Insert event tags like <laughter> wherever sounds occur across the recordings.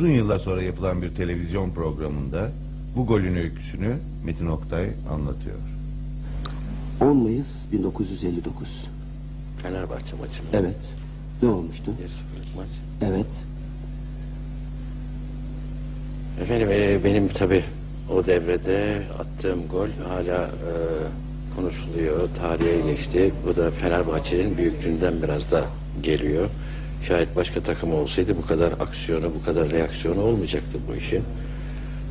Uzun yıllar sonra yapılan bir televizyon programında bu golün öyküsünü Metin Oktay anlatıyor. 10 Mayıs 1959. Fenerbahçe maçı mı? Evet. Ne olmuştu? 1-0'lık maç. Evet. Efendim e, benim tabi o devrede attığım gol hala e, konuşuluyor, tarihe geçti. Bu da Fenerbahçe'nin büyüklüğünden biraz da geliyor. Şayet başka takım olsaydı bu kadar aksiyonu, bu kadar reaksiyonu olmayacaktı bu işin.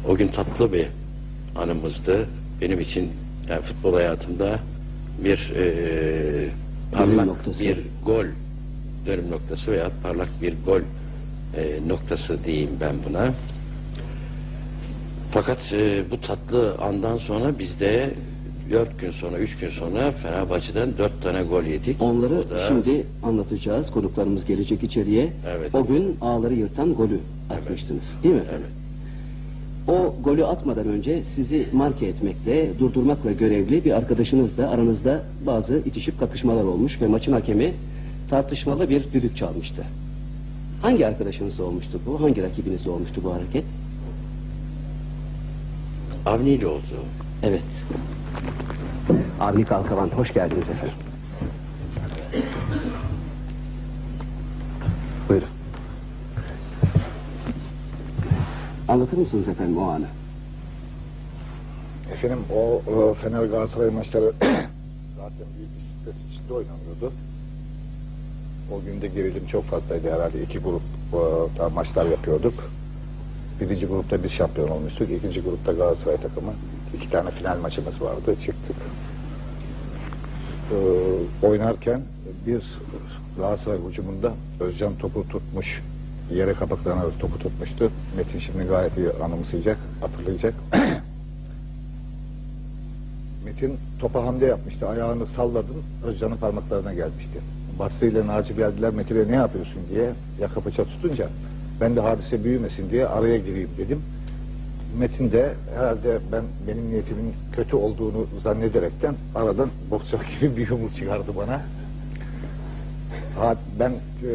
O gün tatlı bir anımızdı. Benim için yani futbol hayatımda bir e, parlak noktası. bir gol dönüm noktası veya parlak bir gol e, noktası diyeyim ben buna. Fakat e, bu tatlı andan sonra biz de dört gün sonra, üç gün sonra Fenerbahçe'den dört tane gol yedik. Onları O da- şimdi anlatacağız. Konuklarımız gelecek içeriye. Evet. O gün ağları yırtan golü atmıştınız. Değil mi? efendim? Evet. O golü atmadan önce sizi marke etmekle, durdurmakla görevli bir arkadaşınızla aranızda bazı itişip kakışmalar olmuş ve maçın hakemi tartışmalı bir düdük çalmıştı. Hangi arkadaşınızla olmuştu bu? Hangi rakibinizle olmuştu bu hareket? Avni ile oldu. Evet. Avni Kalkavan, hoş geldiniz efendim. Buyurun. Anlatır mısınız efendim o anı? Efendim o, o Fener Galatasaray maçları <clears throat> zaten büyük bir stres içinde oynanıyordu. O günde gerilim çok fazlaydı herhalde. iki grup e, da maçlar yapıyorduk. Birinci grupta biz şampiyon olmuştuk. İkinci grupta Galatasaray takımı. İki tane final maçımız vardı. Çıktık. Ee, oynarken bir Galatasaray hücumunda Özcan topu tutmuş. Yere kapaklanarak topu tutmuştu. Metin şimdi gayet iyi anımsayacak, hatırlayacak. <clears throat> Metin topa hamle yapmıştı. Ayağını salladın, Özcan'ın parmaklarına gelmişti. Basri ile Naci geldiler Metin'e ne yapıyorsun diye yaka paça tutunca ben de hadise büyümesin diye araya gireyim dedim. Metin de herhalde ben benim niyetimin kötü olduğunu zannederekten aradan boksör gibi bir yumruk çıkardı bana. Ha, ben e,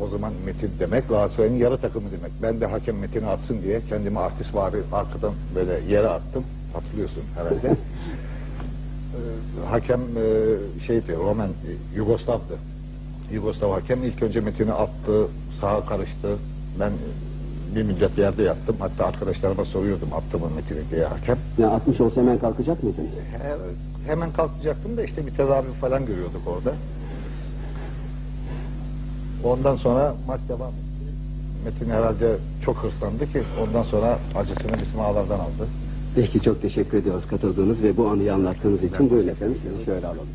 o zaman Metin demek Galatasaray'ın yarı takımı demek. Ben de hakem Metin'i atsın diye kendimi artist var arkadan böyle yere attım. Hatırlıyorsun herhalde. <laughs> E, hakem e, şeydi Roman e, Yugoslav'dı. Yugoslav hakem ilk önce Metin'i attı, sağa karıştı. Ben bir müddet yerde yattım. Hatta arkadaşlarıma soruyordum attı mı Metin'i diye hakem. Ya 60 olsa hemen kalkacak mıydınız? He- hemen kalkacaktım da işte bir tedavi falan görüyorduk orada. Ondan sonra maç devam etti. Metin herhalde çok hırslandı ki ondan sonra acısını bizim ağlardan aldı. Peki çok teşekkür ediyoruz katıldığınız ve bu anıyı anlattığınız için. Buyurun efendim sizi şöyle alalım.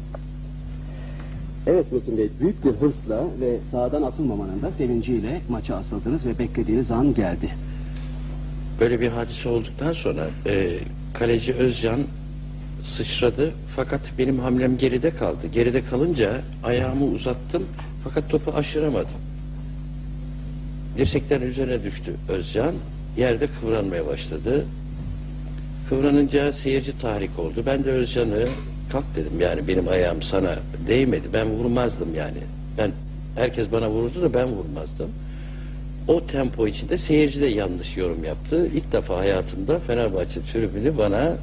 Evet Metin Bey, büyük bir hırsla ve sahadan atılmamanın da sevinciyle maça asıldınız ve beklediğiniz an geldi. Böyle bir hadise olduktan sonra e, kaleci Özcan sıçradı fakat benim hamlem geride kaldı. Geride kalınca ayağımı uzattım fakat topu aşıramadım. Dirsekten üzerine düştü Özcan. Yerde kıvranmaya başladı. Kıvranınca seyirci tahrik oldu. Ben de Özcan'ı kalk dedim yani benim ayağım sana değmedi. Ben vurmazdım yani. Ben herkes bana vurdu da ben vurmazdım. O tempo içinde seyirci de yanlış yorum yaptı. İlk defa hayatımda Fenerbahçe tribünü bana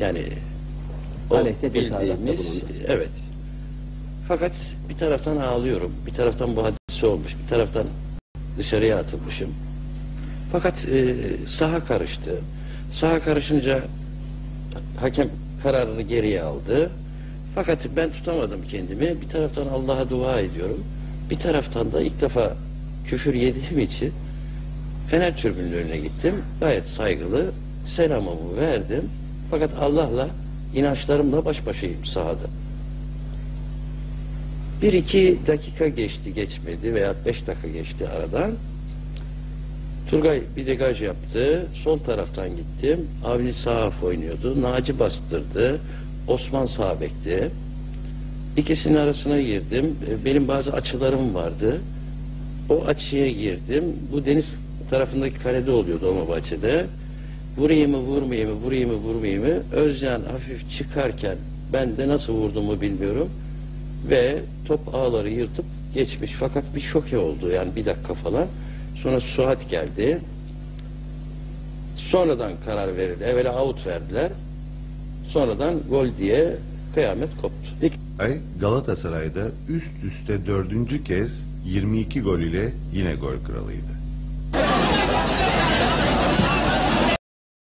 yani o Aleyhte bildiğimiz evet. Fakat bir taraftan ağlıyorum. Bir taraftan bu hadise olmuş. Bir taraftan dışarıya atılmışım. Fakat e, saha karıştı. Saha karışınca hakem kararını geriye aldı. Fakat ben tutamadım kendimi. Bir taraftan Allah'a dua ediyorum. Bir taraftan da ilk defa küfür yediğim için Fener Türbünün önüne gittim. Gayet saygılı selamımı verdim. Fakat Allah'la inançlarımla baş başayım sahada. Bir iki dakika geçti geçmedi veya beş dakika geçti aradan. Turgay bir degaj yaptı. Sol taraftan gittim. Avni sağ oynuyordu. Naci bastırdı. Osman sağ. İkisinin arasına girdim. E, Benim bazı açılarım vardı. O açıya girdim. Bu deniz tarafındaki kalede oluyordu Dolmabahçe'de. Vurayım mı vurmayayım mı vurayım mı vurmayayım mı Özcan hafif çıkarken ben de nasıl vurduğumu bilmiyorum ve top ağları yırtıp geçmiş fakat bir şoke oldu yani bir dakika falan Sonra Suat geldi. Sonradan karar verildi. Evvela out verdiler. Sonradan gol diye kıyamet koptu. Ay Galatasaray'da üst üste dördüncü kez 22 gol ile yine gol kralıydı.